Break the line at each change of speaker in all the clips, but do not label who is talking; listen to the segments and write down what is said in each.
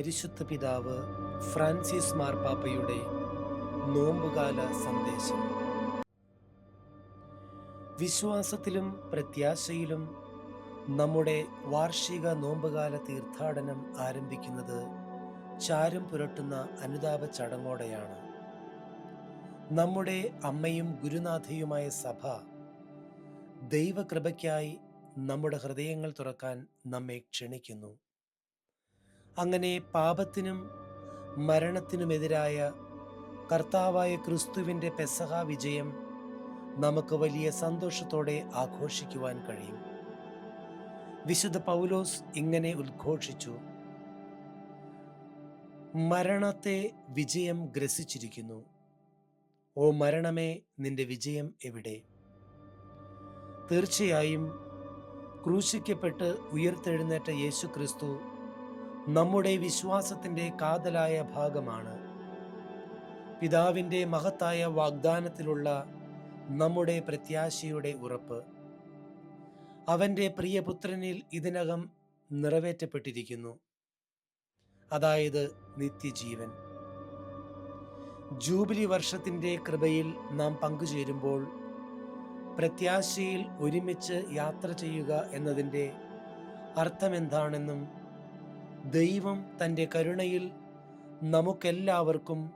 പരിശുദ്ധ പിതാവ് ഫ്രാൻസിസ് മാർപ്പാപ്പയുടെ നോമ്പുകാല സന്ദേശം. വിശ്വാസത്തിലും പ്രത്യാശയിലും നമ്മുടെ വാർഷിക നോമ്പുകാല തീർത്ഥാടനം ആരംഭിക്കുന്നത് ചാരം പുരട്ടുന്ന അനുതാപ ചടങ്ങോടെയാണ്. നമ്മുടെ അമ്മയും ഗുരുനാഥയുമായ സഭ ദൈവകൃപയ്ക്കായി നമ്മുടെ ഹൃദയങ്ങൾ തുറക്കാൻ നമ്മെ ക്ഷണിക്കുന്നു. അങ്ങനെ പാപത്തിനും മരണത്തിനുമെതിരായ കർത്താവായ ക്രിസ്തുവിന്റെ പെസഹ വിജയം നമുക്ക് വലിയ സന്തോഷത്തോടെ ആഘോഷിക്കുവാൻ കഴിയും. വിശുദ്ധ പൗലോസ് ഇങ്ങനെ ഉദ്ഘോഷിച്ചു. മരണത്തെ വിജയം ഗ്രസിച്ചിരിക്കുന്നു. ഓ മരണമേ നിന്റെ വിജയം എവിടെ? തീർച്ചയായും ക്രൂശിക്കപ്പെട്ട് ഉയർത്തെഴുന്നേറ്റ യേശു ക്രിസ്തു നമ്മുടെ വിശ്വാസത്തിന്റെ കാതലായ ഭാഗമാണ്. പിതാവിന്റെ മഹത്തായ വാഗ്ദാനത്തിലുള്ള നമ്മുടെ പ്രത്യാശയുടെ ഉറപ്പ്. അവന്റെ പ്രിയപുത്രനിൽ ഇതിനകം നിറവേറ്റപ്പെട്ടിരിക്കുന്നു. അതായത് നിത്യജീവൻ. ജൂബിലി വർഷത്തിന്റെ കൃപയിൽ നാം പങ്കുചേരുമ്പോൾ പ്രത്യാശയിൽ ഒരുമിച്ച് യാത്ര ചെയ്യുക എന്നതിന്റെ അർത്ഥമെന്താണെന്നും ദൈവം തന്റെ കരുണയിൽ നമുക്കെല്ലാവർക്കും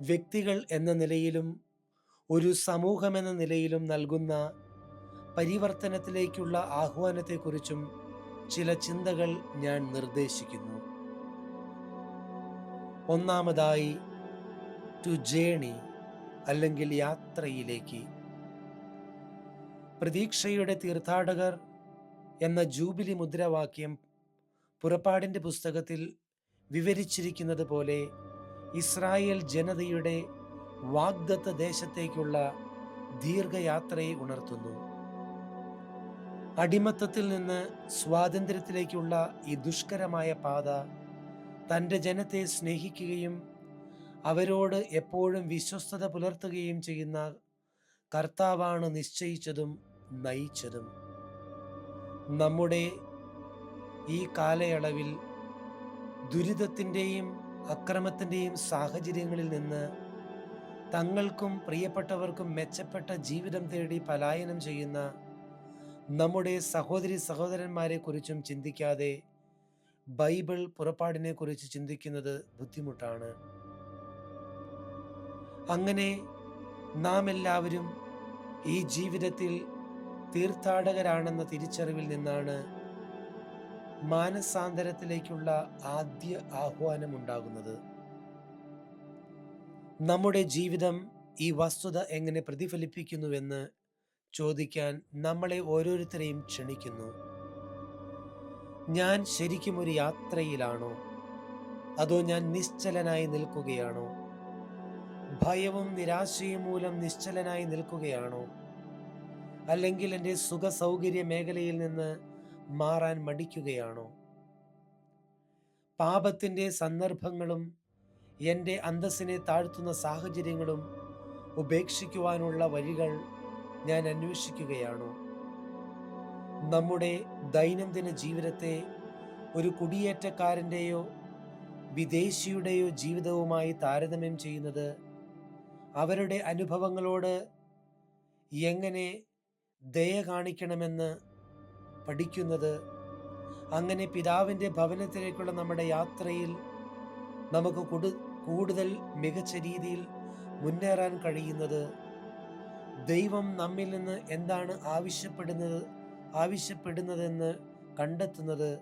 വ്യക്തികൾ എന്ന നിലയിലും ഒരു സമൂഹമെന്ന നിലയിലും നൽകുന്ന പരിവർത്തനത്തിലേക്കുള്ള ആഹ്വാനത്തെക്കുറിച്ചും ചില ചിന്തകൾ ഞാൻ നിർദ്ദേശിക്കുന്നു. ഒന്നാമതായി ടു ജേണി അല്ലെങ്കിൽ യാത്രയിലേക്ക്. പ്രതീക്ഷയുടെ തീർത്ഥാടകർ എന്ന ജൂബിലി മുദ്രാവാക്യം പുറപ്പാടിന്റെ പുസ്തകത്തിൽ വിവരിച്ചിരിക്കുന്നത് പോലെ ഇസ്രായേൽ ജനതയുടെ വാഗ്ദത്ത ദേശത്തേക്കുള്ള ദീർഘയാത്രയെ ഉണർത്തുന്നു. അടിമത്തത്തിൽ നിന്ന് സ്വാതന്ത്ര്യത്തിലേക്കുള്ള ഈ ദുഷ്കരമായ പാത തന്റെ ജനത്തെ സ്നേഹിക്കുകയും അവരോട് എപ്പോഴും വിശ്വസ്തത പുലർത്തുകയും ചെയ്യുന്ന കർത്താവാണ് നിശ്ചയിച്ചതും നയിച്ചതും. നമ്മുടെ ഈ കാലയളവിൽ ദുരിതത്തിന്റെയും അക്രമത്തിന്റെയും സാഹചര്യങ്ങളിൽ നിന്ന് തങ്ങൾക്കും പ്രിയപ്പെട്ടവർക്കും മെച്ചപ്പെട്ട ജീവിതം തേടി പലായനം ചെയ്യുന്ന നമ്മുടെ സഹോദരി സഹോദരന്മാരെ കുറിച്ചും ചിന്തിക്കാതെ ബൈബിൾ പുറപ്പാടിനെ കുറിച്ച് ചിന്തിക്കുന്നത് ബുദ്ധിമുട്ടാണ്. അങ്ങനെ നാം എല്ലാവരും ഈ ജീവിതത്തിൽ തീർത്ഥാടകരാണെന്ന തിരിച്ചറിവിൽ നിന്നാണ് മാനസാന്തരത്തിലേക്കുള്ള ആദ്യ ആഹ്വാനം ഉണ്ടാകുന്നത് നമ്മുടെ ജീവിതം ഈ വസ്തുത എങ്ങനെ പ്രതിഫലിപ്പിക്കുന്നുവെന്ന് ചോദിക്കാൻ നമ്മളെ ഓരോരുത്തരെയും ക്ഷണിക്കുന്നു. ഞാൻ ശരിക്കും ഒരു യാത്രയിലാണോ? അതോ ഞാൻ നിശ്ചലനായി നിൽക്കുകയാണോ? ഭയവും നിരാശയും മൂലം നിശ്ചലനായി നിൽക്കുകയാണോ? അല്ലെങ്കിൽ എന്റെ സുഖ സൗകര്യ മേഖലയിൽ നിന്ന് മാറാൻ മടിക്കുകയാണോ? പാപത്തിന്റെ സന്ദർഭങ്ങളും എന്റെ അന്തസ്സിനെ താഴ്ത്തുന്ന സാഹചര്യങ്ങളും ഉപേക്ഷിക്കുവാനുള്ള വഴികൾ ഞാൻ അന്വേഷിക്കുകയാണോ? നമ്മുടെ ദൈനംദിന ജീവിതത്തെ ഒരു കുടിയേറ്റക്കാരന്റെയോ വിദേശിയുടെയോ ജീവിതവുമായി താരതമ്യം ചെയ്യുന്നത് അവരുടെ അനുഭവങ്ങളോട് എങ്ങനെ ദയ കാണിക്കണമെന്ന് പഠിക്കുന്നത്. അങ്ങനെ പിതാവിന്റെ ഭവനത്തിലേക്കുള്ള നമ്മുടെ യാത്രയിൽ നമുക്ക് കൊടു കൂടുതൽ മികച്ച രീതിയിൽ മുന്നേറാൻ കഴിയുന്നത്. ദൈവം നമ്മിൽ നിന്ന് എന്താണ് ആവശ്യപ്പെടുന്നത് ആവശ്യപ്പെടുന്നതെന്ന് കണ്ടെത്തുന്നത്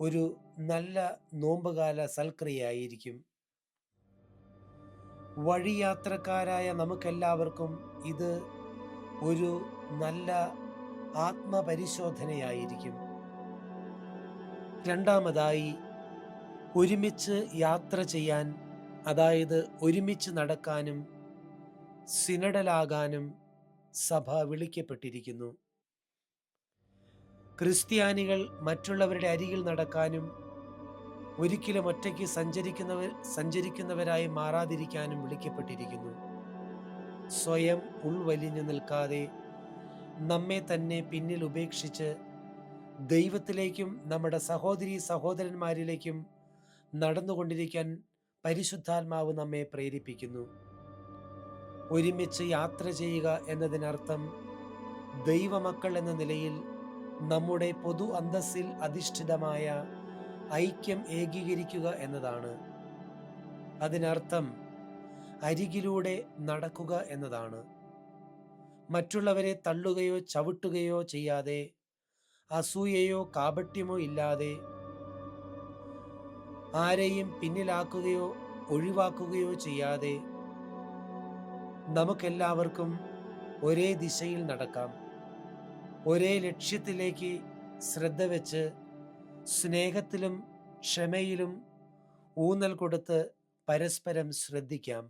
ഒരു നല്ല നോമ്പുകാല സൽക്രിയയായിരിക്കും. വഴിയാത്രക്കാരായ നമുക്കെല്ലാവർക്കും ഇത് ഒരു നല്ല ആത്മപരിശോധനയായിരിക്കും. രണ്ടാമതായി ഒരുമിച്ച് യാത്ര ചെയ്യാൻ അതായത് ഒരുമിച്ച് നടക്കാനും സിനഡലാകാനും സഭ വിളിക്കപ്പെട്ടിരിക്കുന്നു. ക്രിസ്ത്യാനികൾ മറ്റുള്ളവരുടെ അരികിൽ നടക്കാനും ഒരിക്കലും ഒറ്റയ്ക്ക് സഞ്ചരിക്കുന്നവർ സഞ്ചരിക്കുന്നവരായി മാറാതിരിക്കാനും വിളിക്കപ്പെട്ടിരിക്കുന്നു. സ്വയം ഉൾവലിഞ്ഞു നിൽക്കാതെ നമ്മെ തന്നെ പിന്നിൽ ഉപേക്ഷിച്ച് ദൈവത്തിലേക്കും നമ്മുടെ സഹോദരി സഹോദരന്മാരിലേക്കും നടന്നുകൊണ്ടിരിക്കാൻ പരിശുദ്ധാത്മാവ് നമ്മെ പ്രേരിപ്പിക്കുന്നു. ഒരുമിച്ച് യാത്ര ചെയ്യുക എന്നതിനർത്ഥം ദൈവമക്കൾ എന്ന നിലയിൽ നമ്മുടെ പൊതു അന്തസ്സിൽ അധിഷ്ഠിതമായ ഐക്യം ഏകീകരിക്കുക എന്നതാണ്. അതിനർത്ഥം അരികിലൂടെ നടക്കുക എന്നതാണ്. മറ്റുള്ളവരെ തള്ളുകയോ ചവിട്ടുകയോ ചെയ്യാതെ അസൂയയോ കാപട്യമോ ഇല്ലാതെ ആരെയും പിന്നിലാക്കുകയോ ഒഴിവാക്കുകയോ ചെയ്യാതെ നമുക്കെല്ലാവർക്കും ഒരേ ദിശയിൽ നടക്കാം. ഒരേ ലക്ഷ്യത്തിലേക്ക് ശ്രദ്ധ വെച്ച് സ്നേഹത്തിലും ക്ഷമയിലും ഊന്നൽ കൊടുത്ത് പരസ്പരം ശ്രദ്ധിക്കാം.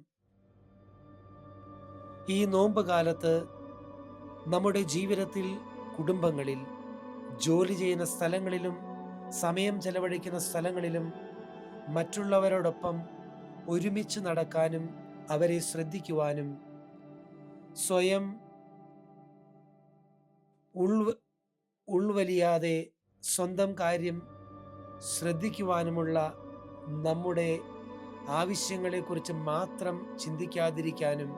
ഈ നോമ്പ് കാലത്ത് നമ്മുടെ ജീവിതത്തിൽ കുടുംബങ്ങളിൽ ജോലി ചെയ്യുന്ന സ്ഥലങ്ങളിലും സമയം ചെലവഴിക്കുന്ന സ്ഥലങ്ങളിലും മറ്റുള്ളവരോടൊപ്പം ഒരുമിച്ച് നടക്കാനും അവരെ ശ്രദ്ധിക്കുവാനും സ്വയം ഉൾവ ഉൾവലിയാതെ സ്വന്തം കാര്യം ശ്രദ്ധിക്കുവാനുമുള്ള നമ്മുടെ ആവശ്യങ്ങളെക്കുറിച്ച് മാത്രം ചിന്തിക്കാതിരിക്കാനും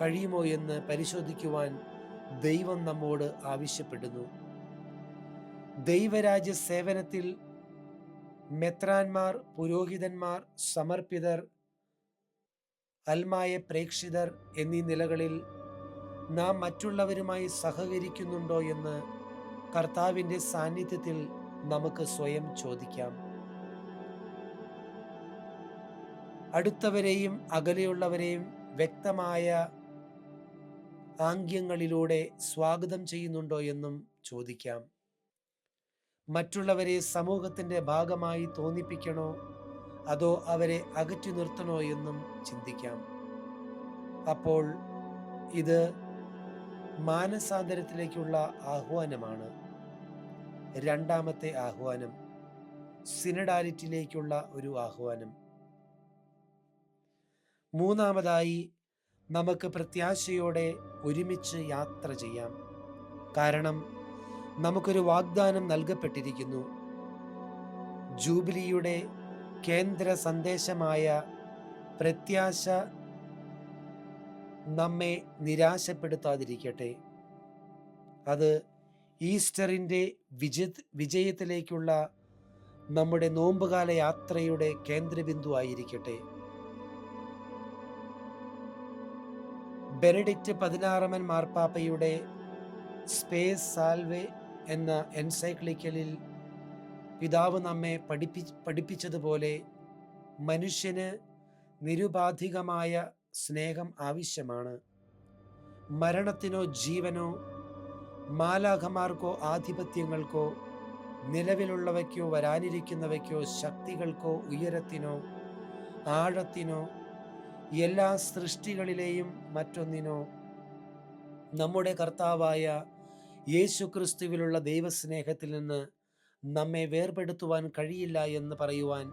കഴിയുമോ എന്ന് പരിശോധിക്കുവാൻ ദൈവം നമ്മോട് ആവശ്യപ്പെടുന്നു. ദൈവരാജ്യ സേവനത്തിൽ മെത്രാന്മാർ പുരോഹിതന്മാർ സമർപ്പിതർ അൽമായ പ്രേക്ഷിതർ എന്നീ നിലകളിൽ നാം മറ്റുള്ളവരുമായി സഹകരിക്കുന്നുണ്ടോ എന്ന് കർത്താവിന്റെ സാന്നിധ്യത്തിൽ നമുക്ക് സ്വയം ചോദിക്കാം. അടുത്തവരെയും അകലെയുള്ളവരെയും വ്യക്തമായ ആംഗ്യങ്ങളിലൂടെ സ്വാഗതം ചെയ്യുന്നുണ്ടോ എന്നും ചോദിക്കാം. മറ്റുള്ളവരെ സമൂഹത്തിന്റെ ഭാഗമായി തോന്നിപ്പിക്കണോ? അതോ അവരെ അകറ്റി നിർത്തണോ എന്നും ചിന്തിക്കാം. അപ്പോൾ ഇത് മാനസാന്തരത്തിലേക്കുള്ള ആഹ്വാനമാണ്. രണ്ടാമത്തെ ആഹ്വാനം സിനഡാലിറ്റിയിലേക്കുള്ള ഒരു ആഹ്വാനം. മൂന്നാമതായി നമുക്ക് പ്രത്യാശയോടെ ഒരുമിച്ച് യാത്ര ചെയ്യാം. കാരണം നമുക്കൊരു വാഗ്ദാനം നൽകപ്പെട്ടിരിക്കുന്നു. ജൂബിലിയുടെ കേന്ദ്ര സന്ദേശമായ പ്രത്യാശ നമ്മെ നിരാശപ്പെടുത്താതിരിക്കട്ടെ. അത് ഈസ്റ്ററിന്റെ വിജയ വിജയത്തിലേക്കുള്ള നമ്മുടെ നോമ്പുകാല യാത്രയുടെ കേന്ദ്രബിന്ദു ആയിരിക്കട്ടെ ബെനഡിക്റ്റ് പതിനാറമൻ മാർപ്പാപ്പയുടെ സ്പേസ് സാൽവേ എന്ന എൻസൈക്ലിക്കലിൽ പിതാവ് നമ്മെ പഠിപ്പി പഠിപ്പിച്ചതുപോലെ മനുഷ്യന് നിരുപാധികമായ സ്നേഹം ആവശ്യമാണ്. മരണത്തിനോ ജീവനോ മാലാഖമാർക്കോ ആധിപത്യങ്ങൾക്കോ നിലവിലുള്ളവയ്ക്കോ വരാനിരിക്കുന്നവയ്ക്കോ ശക്തികൾക്കോ ഉയരത്തിനോ ആഴത്തിനോ എല്ലാ സൃഷ്ടികളിലെയും മറ്റൊന്നിനോ. നമ്മുടെ കർത്താവായ യേശു ക്രിസ്തുവിലുള്ള ദൈവസ്നേഹത്തിൽ നിന്ന് നമ്മെ വേർപെടുത്തുവാൻ കഴിയില്ല എന്ന് പറയുവാൻ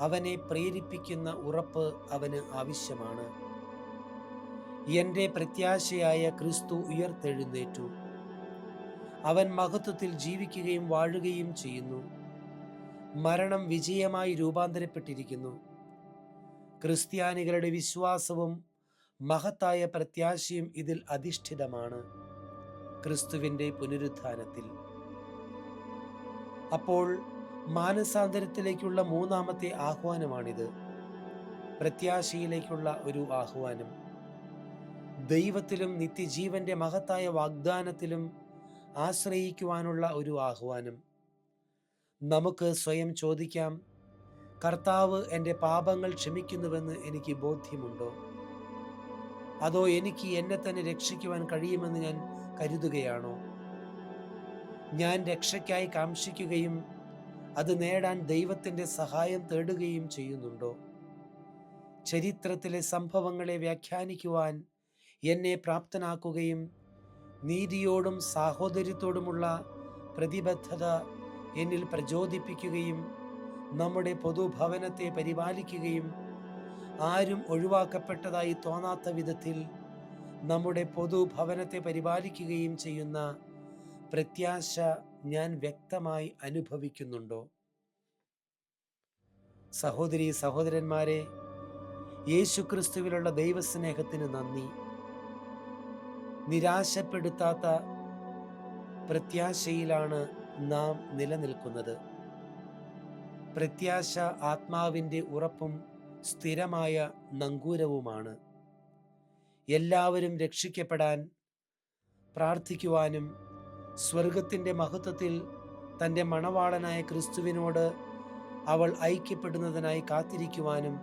അവനെ പ്രേരിപ്പിക്കുന്ന ഉറപ്പ് അവന് ആവശ്യമാണ്. എന്റെ പ്രത്യാശയായ ക്രിസ്തു ഉയർത്തെഴുന്നേറ്റു. അവൻ മഹത്വത്തിൽ ജീവിക്കുകയും വാഴുകയും ചെയ്യുന്നു. മരണം വിജയമായി രൂപാന്തരപ്പെട്ടിരിക്കുന്നു. ക്രിസ്ത്യാനികളുടെ വിശ്വാസവും മഹത്തായ പ്രത്യാശയും ഇതിൽ അധിഷ്ഠിതമാണ് ക്രിസ്തുവിന്റെ പുനരുത്ഥാനത്തിൽ. അപ്പോൾ മാനസാന്തരത്തിലേക്കുള്ള മൂന്നാമത്തെ ആഹ്വാനമാണിത്. പ്രത്യാശയിലേക്കുള്ള ഒരു ആഹ്വാനം. ദൈവത്തിലും നിത്യജീവന്റെ മഹത്തായ വാഗ്ദാനത്തിലും ആശ്രയിക്കുവാനുള്ള ഒരു ആഹ്വാനം. നമുക്ക് സ്വയം ചോദിക്കാം കർത്താവ് എന്റെ പാപങ്ങൾ ക്ഷമിക്കുന്നുവെന്ന് എനിക്ക് ബോധ്യമുണ്ടോ? അതോ എനിക്ക് എന്നെ തന്നെ രക്ഷിക്കുവാൻ കഴിയുമെന്ന് ഞാൻ കരുതുകയാണോ? ഞാൻ രക്ഷയ്ക്കായി കാംക്ഷിക്കുകയും അത് നേടാൻ ദൈവത്തിന്റെ സഹായം തേടുകയും ചെയ്യുന്നുണ്ടോ? ചരിത്രത്തിലെ സംഭവങ്ങളെ വ്യാഖ്യാനിക്കുവാൻ എന്നെ പ്രാപ്തനാക്കുകയും നീതിയോടും സാഹോദര്യത്തോടുമുള്ള പ്രതിബദ്ധത എന്നിൽ പ്രചോദിപ്പിക്കുകയും നമ്മുടെ പൊതുഭവനത്തെ പരിപാലിക്കുകയും ആരും ഒഴിവാക്കപ്പെട്ടതായി തോന്നാത്ത വിധത്തിൽ നമ്മുടെ പൊതുഭവനത്തെ പരിപാലിക്കുകയും ചെയ്യുന്ന പ്രത്യാശ ഞാൻ വ്യക്തമായി അനുഭവിക്കുന്നുണ്ടോ? സഹോദരി സഹോദരന്മാരെ യേശുക്രിസ്തുവിലുള്ള ദൈവസ്നേഹത്തിന് നന്ദി. നിരാശപ്പെടുത്താത്ത പ്രത്യാശയിലാണ് നാം നിലനിൽക്കുന്നത്. പ്രത്യാശ ആത്മാവിന്റെ ഉറപ്പും സ്ഥിരമായ നങ്കൂരവുമാണ്. എല്ലാവരും രക്ഷിക്കപ്പെടാൻ പ്രാർത്ഥിക്കുവാനും സ്വർഗത്തിന്റെ മഹത്വത്തിൽ തന്റെ മണവാളനായ ക്രിസ്തുവിനോട് അവൾ ഐക്യപ്പെടുന്നതിനായി കാത്തിരിക്കുവാനും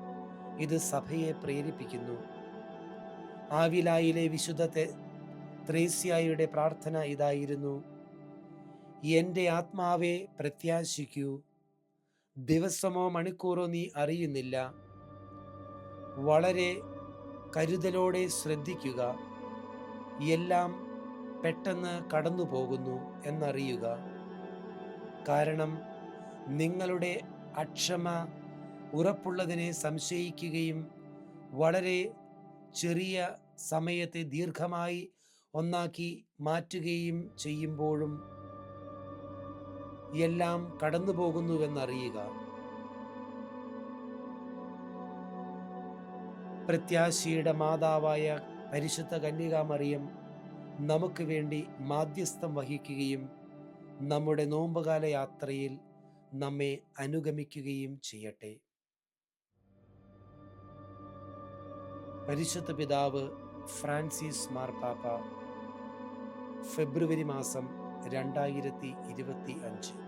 ഇത് സഭയെ പ്രേരിപ്പിക്കുന്നു. ആവിലായിലെ വിശുദ്ധ ത്രേസ്യായുടെ പ്രാർത്ഥന ഇതായിരുന്നു. എന്റെ ആത്മാവെ പ്രത്യാശിക്കൂ ദിവസമോ മണിക്കൂറോ നീ അറിയുന്നില്ല. വളരെ കരുതലോടെ ശ്രദ്ധിക്കുക. എല്ലാം പെട്ടെന്ന് കടന്നു പോകുന്നു എന്നറിയുക. കാരണം നിങ്ങളുടെ അക്ഷമ ഉറപ്പുള്ളതിനെ സംശയിക്കുകയും വളരെ ചെറിയ സമയത്തെ ദീർഘമായി ഒന്നാക്കി മാറ്റുകയും ചെയ്യുമ്പോഴും എല്ലാം കടന്നു പോകുന്നുവെന്നറിയുക പ്രത്യാശിയുടെ മാതാവായ പരിശുദ്ധ കന്യകാമറിയം നമുക്ക് വേണ്ടി മാധ്യസ്ഥം വഹിക്കുകയും നമ്മുടെ നോമ്പുകാല യാത്രയിൽ നമ്മെ അനുഗമിക്കുകയും ചെയ്യട്ടെ. പരിശുദ്ധ പിതാവ് ഫ്രാൻസിസ് മാർപ്പാപ്പ ഫെബ്രുവരി മാസം രണ്ടായിരത്തി ഇരുപത്തി അഞ്ച്.